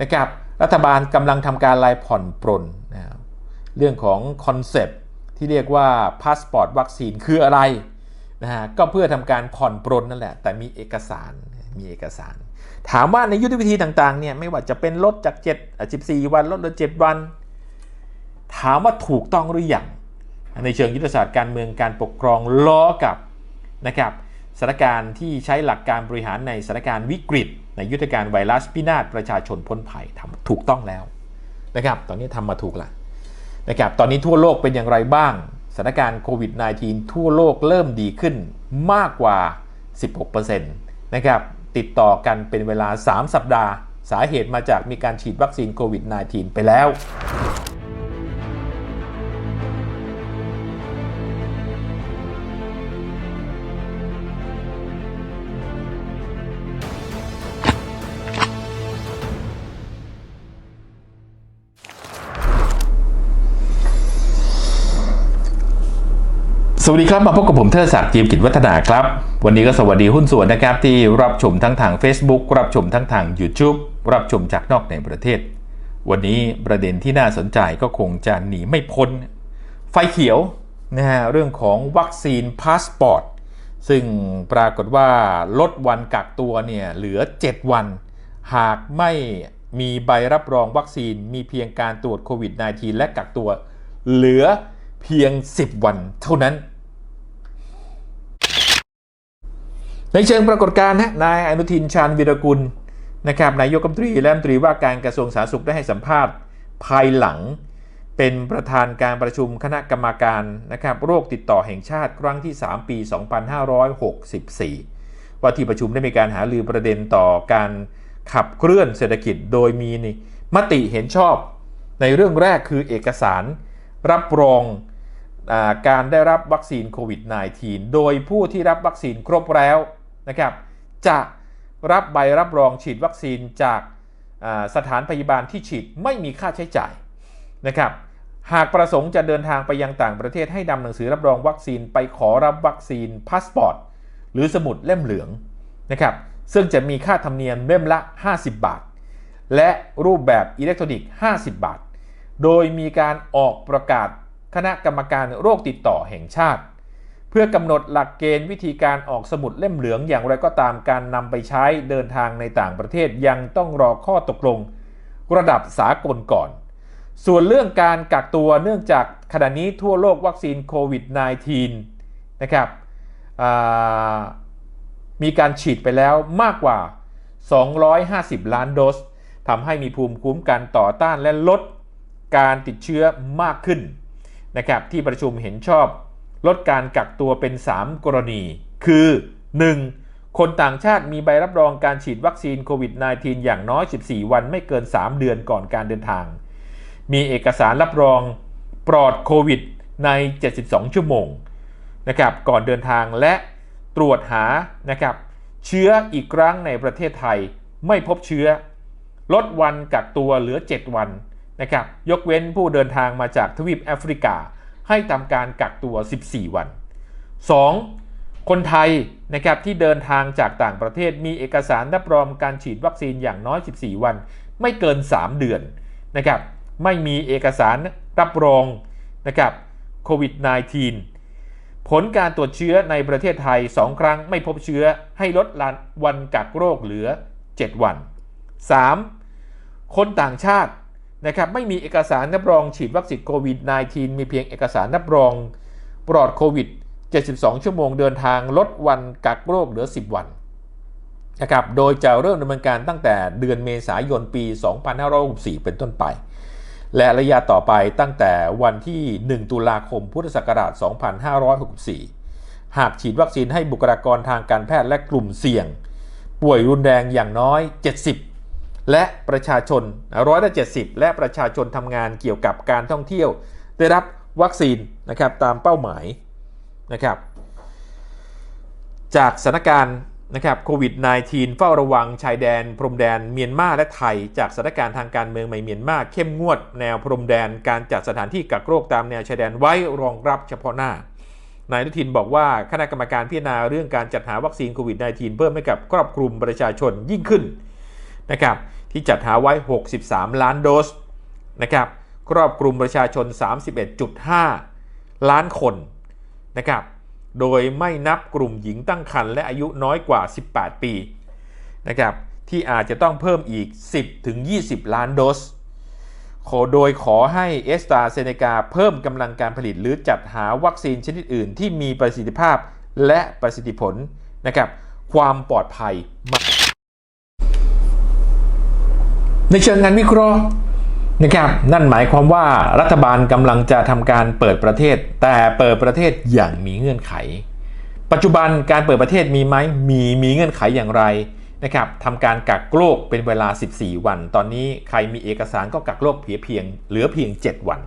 นะครับรัฐบาลกำลังทำการลายผ่อนปรนนะครับเรื่องของคอนเซปที่เรียกว่าพาสปอร์ตวัคซีนคืออะไรนะฮะก็เพื่อทำการผ่อนปรนนั่นแหละ แต่มีเอกสารมีเอกสาร ถามว่าในยุทธวิธีต่างๆเนี่ยไม่ว่าจะเป็นลดจาก7 14 วันลดเหลือ7วัน ถามว่าถูกต้องหรือยังในเชิงยุทธศาสตร์การเมืองการปกครองล้อกับนะครับสถานการณ์ที่ใช้หลักการบริหารในสถานการณ์วิกฤต ในยุทธการไวรัสพินาศประชาชนพ้นภัยทำถูกต้องแล้วนะครับ ตอนนี้ทำมาถูกล้วนะครับ ตอนนี้ทั่วโลกเป็นอย่างไรบ้าง สถานการณ์โควิด -19 ทั่วโลกเริ่มดีขึ้นมากกว่า 16%นะครับ ติดต่อกันเป็นเวลา 3 สัปดาห์ สาเหตุมาจากมีการฉีดวัคซีนโควิด -19 ไปแล้ว สวัสดีครับ มาพบกับผมเทอศักดิ์จีมกิจวัฒนาครับ วันนี้ก็สวัสดีหุ้นส่วนนะครับ ที่รับชมทั้งทาง Facebook รับชมทั้งทาง YouTube รับชมจากนอกในประเทศ วันนี้ประเด็นที่น่าสนใจก็คงจะหนีไม่พ้น ไฟเขียวนะฮะเรื่องของวัคซีนพาสปอร์ตซึ่งปรากฏว่าลดวันกักตัวเนี่ยเหลือ 7 วัน หากไม่มีใบรับรองวัคซีนมีเพียงการตรวจโควิด -19 และกักตัวเหลือเพียง 10 วันเท่านั้น ในเชิงปรากฏการณ์นะนายอนุทินชาญวิรกุลนะครับนายกรัฐมนตรีและรัฐมนตรีว่าการกระทรวงสาธารณสุขได้ให้สัมภาษณ์ภายหลัง เป็นประธานการประชุมคณะกรรมการนะครับโรคติดต่อแห่งชาติครั้งที่ 3 ปี 2564 ว่าที่ประชุมได้มีการหารือประเด็นต่อการขับเคลื่อนเศรษฐกิจโดยมีนมติเห็นชอบ ในเรื่องแรกคือเอกสารรับรองอการได้รับวัคซีนโควิด -19 โดยผู้ที่รับวัคซีนครบแล้ว นะครับ จะรับใบรับรองฉีดวัคซีนจากสถานพยาบาลที่ฉีดไม่มีค่าใช้จ่ายนะครับ หากประสงค์จะเดินทางไปยังต่างประเทศให้นำหนังสือรับรองวัคซีนไปขอรับวัคซีนพาสปอร์ตหรือสมุดเล่มเหลืองนะครับ ซึ่งจะมีค่าธรรมเนียมเล่มละ 50 บาท และรูปแบบอิเล็กทรอนิกส์ 50 บาท โดยมีการออกประกาศคณะกรรมการโรคติดต่อแห่งชาติ เพื่อกำหนดหลักเกณฑ์วิธีการออกสมุดเล่มเหลืองอย่างไรก็ตามการนำไปใช้เดินทางในต่างประเทศยังต้องรอข้อตกลง ระดับสากลก่อน ส่วนเรื่องการกักตัวเนื่องจากขณะนี้ทั่วโลกวัคซีนโควิด -19 นะครับมีการฉีดไปแล้วมากกว่า 250 ล้านโดสทำให้มีภูมิคุ้มกันต่อต้านและลดการติดเชื้อมากขึ้นนะครับที่ประชุมเห็นชอบ ลดการกักตัวเป็น 3 กรณี คือ 1. คนต่างชาติมีใบรับรองการฉีดวัคซีนโควิด -19 อย่างน้อย 14 วันไม่เกิน 3 เดือนก่อนการเดินทาง มีเอกสารรับรองปลอดโควิดใน 72 ชั่วโมงนะครับก่อนเดินทางและตรวจหานะครับเชื้ออีกครั้งในประเทศไทยไม่พบเชื้อ ลดวันกักตัวเหลือ 7 วันนะครับยกเว้นผู้เดินทางมาจากทวีปแอฟริกา ให้ทำการกักตัว 14 วัน 2. คนไทยนะครับที่เดินทางจากต่างประเทศมีเอกสารรับรองการฉีดวัคซีนอย่างน้อย 14 วัน ไม่เกิน 3 เดือนนะครับไม่มีเอกสารรับรองนะครับโควิด -19 ผลการตรวจเชื้อในประเทศไทย 2 ครั้งไม่พบเชื้อให้ลดวันกักโรคเหลือ 7 วัน 3. คนต่างชาติ นะครับไม่มีเอกสารรับรองฉีดวัคซีนโควิด -19 มีเพียงเอกสารรับรองปลอดโควิด 72 ชั่วโมงเดินทางลดวันกักโรคเหลือ 10 วันนะครับโดยจะเริ่มดำเนินการตั้งแต่เดือนเมษายนปี 2564 เป็นต้นไป และระยะต่อไปตั้งแต่วันที่ 1 ตุลาคมพุทธศักราช 2564 หากฉีดวัคซีนให้บุคลากรทางการแพทย์และกลุ่มเสี่ยง ป่วยรุนแรงอย่างน้อย 70 และประชาชนร้อยละ70 และประชาชนทำงานเกี่ยวกับการท่องเที่ยว ได้รับวัคซีนนะครับตามเป้าหมายนะครับจากสถานการณ์นะครับโควิด -19 เฝ้าระวังชายแดน พรมแดนเมียนมาและไทย จากสถานการณ์ทางการเมืองในเมียนมาเข้มงวดแนวพรมแดนการจัดสถานที่กักโรคตามแนวชายแดนไว้รองรับเฉพาะหน้านายนุทินบอกว่าคณะกรรมการพิจารณาเรื่องการจัดหาวัคซีนโควิด -19 เพิ่มให้กับครอบคลุมประชาชนยิ่งขึ้นนะครับ ที่จัดหาไว้ 63 ล้านโดสนะครับครอบคลุมประชาชน 31.5 ล้านคนนะครับโดยไม่นับกลุ่มหญิงตั้งครรภ์และอายุน้อยกว่า 18 ปีนะครับที่อาจจะต้องเพิ่มอีก 10-20 ล้านโดสขอโดยขอให้เอสตาเซเนกาเพิ่มกำลังการผลิตหรือจัดหาวัคซีนชนิดอื่นที่มีประสิทธิภาพและประสิทธิผลนะครับความปลอดภัยมาก ในเชิงงานวิเคราะห์นะครับนั่นหมายความว่ารัฐบาลกำลังจะทำการเปิดประเทศ แต่เปิดประเทศอย่างมีเงื่อนไข ปัจจุบันการเปิดประเทศมีไหมมีมีเงื่อนไขอย่างไรนะครับทำการกักโรคเป็นเวลา 14 วัน ตอนนี้ใครมีเอกสารก็กักโรคเพียงเพียงเหลือเพียง 7 วัน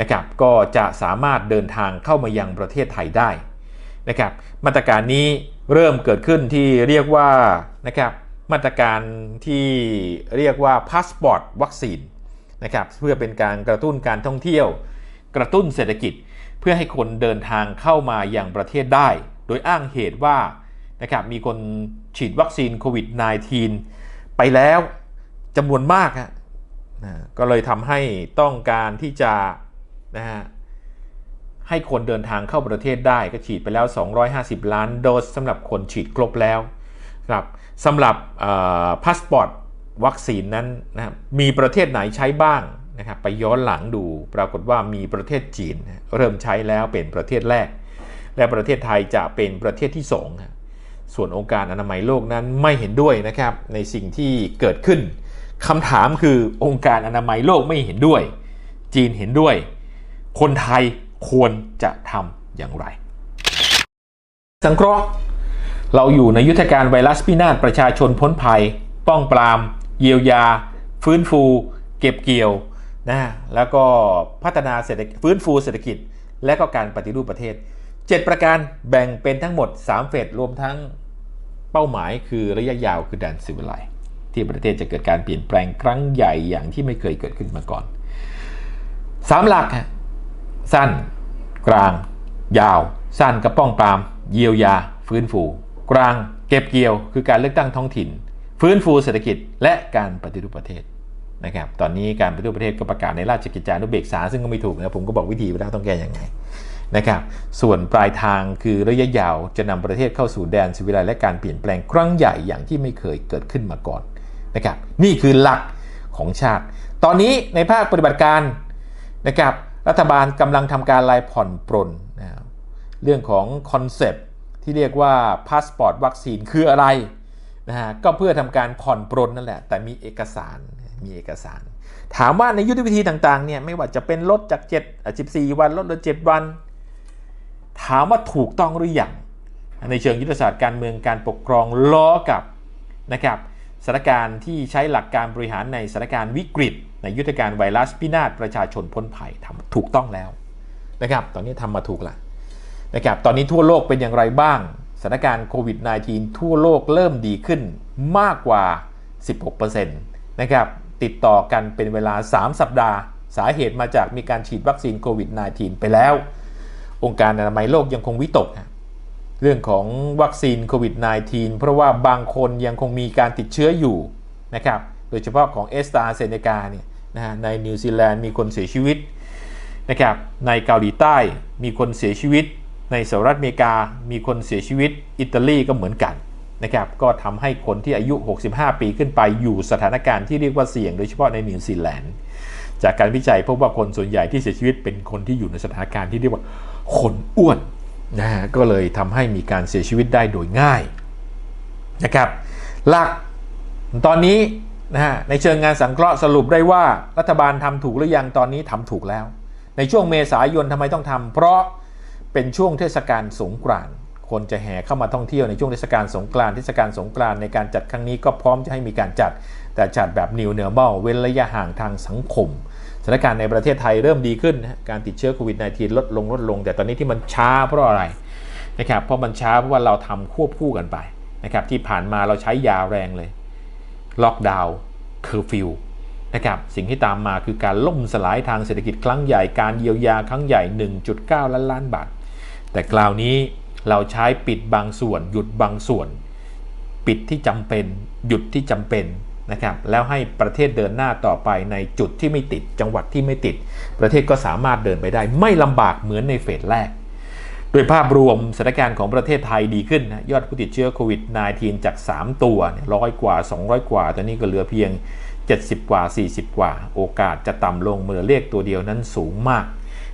นะครับก็จะสามารถเดินทางเข้ามายังประเทศไทยได้นะครับมาตรการนี้เริ่มเกิดขึ้นที่เรียกว่านะครับ มาตรการที่เรียกว่าพาสปอร์ตวัคซีนนะครับเพื่อเป็นการกระตุ้นการท่องเที่ยว กระตุ้นเศรษฐกิจ เพื่อให้คนเดินทางเข้ามาอย่างประเทศได้ โดยอ้างเหตุว่านะครับมีคนฉีดวัคซีนโควิด -19 ไปแล้วจำนวนมากนะก็เลยทำให้ต้องการที่จะนะฮะให้คนเดินทางเข้าประเทศได้ก็ฉีดไปแล้ว 250 ล้านโดสสำหรับคนฉีดครบแล้ว ครับสำหรับพาสปอร์ตวัคซีนนั้นนะมีประเทศไหนใช้บ้างนะครับไปย้อนหลังดูปรากฏว่ามีประเทศจีน เริ่มใช้แล้วเป็นประเทศแรก และประเทศไทยจะเป็นประเทศที่2ส่วนองค์การอนามัยโลกนั้นไม่เห็นด้วยนะครับในสิ่งที่เกิดขึ้นคำถามคือองค์การอนามัยโลกไม่เห็นด้วย จีนเห็นด้วย คนไทยควรจะทำอย่างไร สังเคราะห์ เราอยู่ในยุทธการไวรัสพินาศประชาชนพ้นภัย ป้องปราม เยียวยา ฟื้นฟู เก็บเกี่ยวนะแล้วก็พัฒนาเศรษฐกิจฟื้นฟูเศรษฐกิจ และก็การปฏิรูปประเทศ 7 ประการแบ่งเป็นทั้งหมด 3 เฟสรวมทั้งเป้าหมายคือระยะยาวคือแดนซิวิไลที่ประเทศจะเกิดการเปลี่ยนแปลงครั้งใหญ่อย่างที่ไม่เคยเกิดขึ้นมาก่อน 3 หลัก สั้น กลาง ยาว สั้นกระป้องปราม เยียวยา ฟื้นฟู กลางเก็บเกี่ยวคือการเลือกตั้งท้องถิ่น ฟื้นฟูเศรษฐกิจและการปฏิรูปประเทศนะครับตอนนี้การปฏิรูปประเทศก็ประกาศในราชกิจจานุเบกษา ซึ่งก็ไม่ถูกนะผมก็บอกวิธีไปแล้วต้องแก้อยังไงนะครับส่วนปลายทางคือระยะยาวจะนำประเทศเข้าสู่แดนสิวิไลและการเปลี่ยนแปลงครั้งใหญ่อย่างที่ไม่เคยเกิดขึ้นมาก่อนนะครับนี่คือหลักของชาติ ตอนนี้ในภาคปฏิบัติการนะครับรัฐบาลกำลังทำการลายผ่อนปรนนะเรื่องของคอนเซป ที่เรียกว่าพาสปอร์ตวัคซีนคืออะไรนะฮะก็เพื่อทำการผ่อนปรนนั่นแหละ แต่มีเอกสารมีเอกสาร ถามว่าในยุทธวิธีต่างๆเนี่ยไม่ว่าจะเป็นลดจาก7 14 วันลดเหลือ7วัน ถามว่าถูกต้องหรือยังในเชิงยุทธศาสตร์การเมืองการปกครองล้อกับนะครับสถานการณ์ที่ใช้หลักการบริหารในสถานการณ์วิกฤต ในยุทธการไวรัสพินาศประชาชนพ้นภัยทำถูกต้องแล้วนะครับ ตอนนี้ทำมาถูกแล้ว นะครับตอนนี้ทั่วโลกเป็นอย่างไรบ้างสถานการณ์โควิด -19 ทั่วโลกเริ่มดีขึ้นมากกว่า 16%นะครับติดต่อกันเป็นเวลา 3 สัปดาห์ สาเหตุมาจากมีการฉีดวัคซีนโควิด -19 ไปแล้ว องค์การอนามัยโลกยังคงวิตก เรื่องของวัคซีนโควิด -19 เพราะว่าบางคนยังคงมีการติดเชื้ออยู่นะครับโดยเฉพาะของเอสตาเซเนกาเนี่ยนะฮะในนิวซีแลนด์มีคนเสียชีวิตนะครับในเกาหลีใต้มีคนเสียชีวิต ในสหรัฐอเมริกามีคนเสียชีวิตอิตาลีก็เหมือนกันนะครับก็ทำให้คนที่อายุ 65 ปีขึ้นไปอยู่สถานการณ์ที่เรียกว่าเสี่ยงโดยเฉพาะในนิวซีแลนด์จากการวิจัยพบว่าคนส่วนใหญ่ที่เสียชีวิตเป็นคนที่อยู่ในสถานการณ์ที่เรียกว่าคนอ้วนนะฮะก็เลยทำให้มีการเสียชีวิตได้โดยง่ายนะครับหลักตอนนี้นะฮะในเชิงงานสังเคราะห์สรุปได้ว่ารัฐบาลทำถูกหรือยังตอนนี้ทำถูกแล้ว ในช่วงเมษายนทำไมต้องทำเพราะ เป็นช่วงเทศกาลสงกรานต์คนจะแห่เข้ามาท่องเที่ยวในช่วงเทศกาลสงกรานต์เทศกาลสงกรานต์ในการจัดครั้งนี้ก็พร้อมจะให้มีการจัด แต่จัดแบบ New Normal เว้นระยะห่างทางสังคมสถานการณ์ในประเทศไทยเริ่มดีขึ้น การติดเชื้อโควิด -19 ลดลงลดลง แต่ตอนนี้ที่มันช้าเพราะอะไรนะครับเพราะมันช้าเพราะว่าเราทำควบคู่กันไปนะครับที่ผ่านมาเราใช้ยาแรงเลยล็อกดาวน์เคอร์ฟิวนะครับสิ่งที่ตามมาคือการล่มสลายทางเศรษฐกิจครั้งใหญ่การเยียวยาครั้งใหญ่ 1.9 ล้านล้านบาท แต่คราวนี้เราใช้ปิดบางส่วน หยุดบางส่วน ปิดที่จำเป็นหยุดที่จำเป็นนะครับแล้วให้ประเทศเดินหน้าต่อไปในจุดที่ไม่ติดจังหวัดที่ไม่ติด ประเทศก็สามารถเดินไปได้ ไม่ลำบากเหมือนในเฟสแรก โดยภาพรวมสถานการณ์ของประเทศไทยดีขึ้นนะยอดผู้ติดเชื้อโควิด -19 จาก 3 ตัวร้อยกว่า 200 กว่า ตอนนี้ก็เหลือเพียง 70 กว่า 40 กว่า โอกาสจะต่ำลงเมื่อเลขตัวเดียวนั้นสูงมาก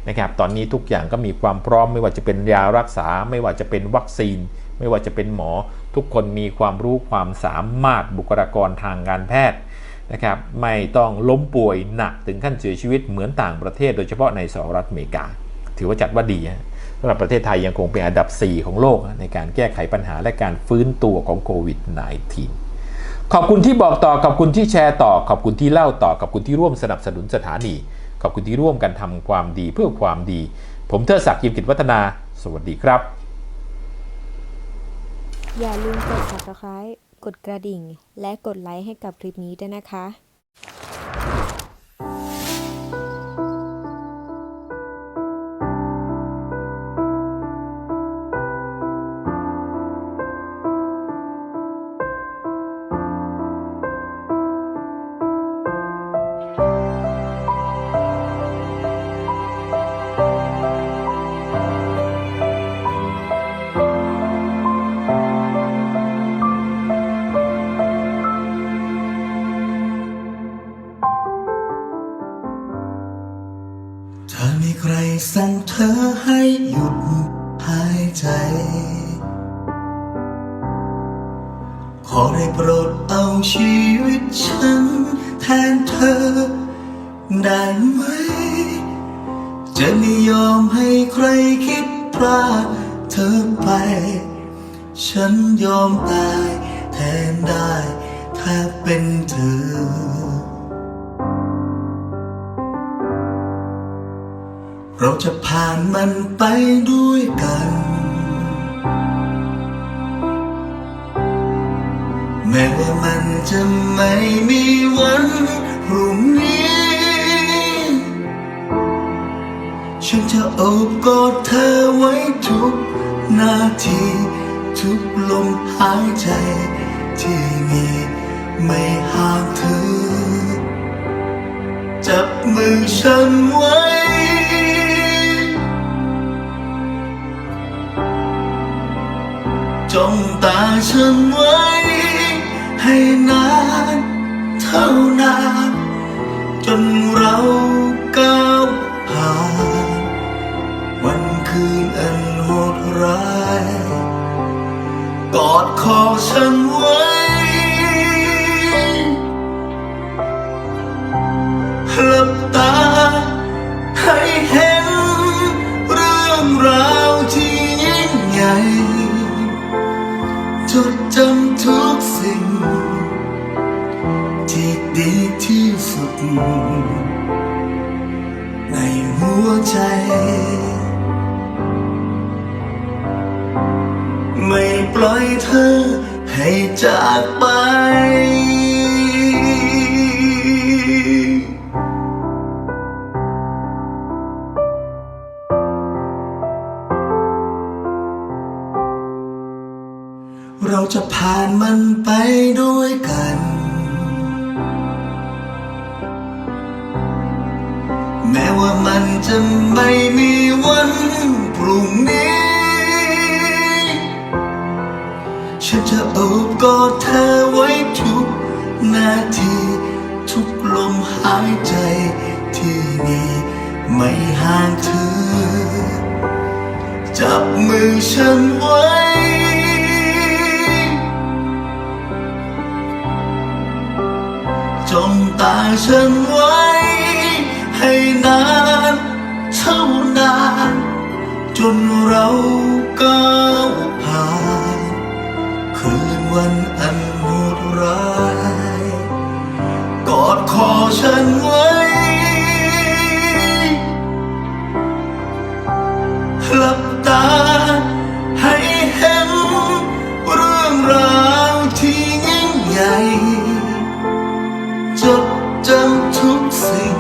นะครับตอนนี้ทุกอย่างก็มีความพร้อมไม่ว่าจะเป็นยารักษา ไม่ว่าจะเป็นวัคซีน ไม่ว่าจะเป็นหมอ ทุกคนมีความรู้ความสามารถบุคลากรทางการแพทย์นะครับไม่ต้องล้มป่วยหนักถึงขั้นเสียชีวิตเหมือนต่างประเทศ โดยเฉพาะในสหรัฐอเมริกา ถือว่าจัดว่าดีสำหรับประเทศไทยยังคงเป็นอันดับ 4 ของโลกในการแก้ไขปัญหาและการฟื้นตัวของโควิด -19 ขอบคุณที่บอกต่อขอบคุณที่แชร์ต่อขอบคุณที่เล่าต่อขอบคุณที่ร่วมสนับสนุนสถานี ขอบคุณที่ร่วมกันทำความดีเพื่อความดี ผมเทอศักดิ์ยิมกิจวัฒนา สวัสดีครับ อย่าลืมกด subscribe กดกระดิ่ง และกดไลค์ให้กับคลิปนี้ด้วยนะคะ ขอได้โปรดเอาชีวิตฉัน แทนเธอ ได้ไหม จะไม่ยอมให้ใครคิดพลาดเธอไป ฉันยอมตายแทนได้ ถ้าเป็นเธอ เราจะผ่านมันไปด้วยกัน แม้ว่ามันจะไม่มีวันพรุ่งนี้ ฉันจะโอบกอดเธอไว้ทุกนาที ทุกลมหายใจที่มีไม่ห่างเธอ จับมือฉันไว้จ้องตาฉันไว้ เท่านานจนเราก้าวผ่านวันคืนอันโหดร้าย กอดคอฉันไว้ หลับตา ที่ดีที่สุด ในหัวใจ ไม่ปล่อยเธอให้จากไป ม้ว่ามันจะไม่มีวันพรุ่งนี้ ฉันจะโอบกอดเธอไว้ทุกนาที ทุกลมหายใจที่มีไม่ห่างเธอ จับมือฉันไว้จ้องตาฉันไว้ จนเราก้าวผ่านคืนวันอันโหดร้าย กอดคอฉันไว้ หลับตาให้เห็นเรื่องราวที่ยิ่งใหญ่ จดจำทุกสิ่ง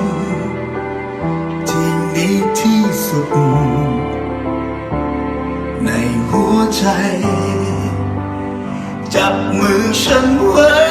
ที่ดีที่สุด ใจ จับมือฉันไว้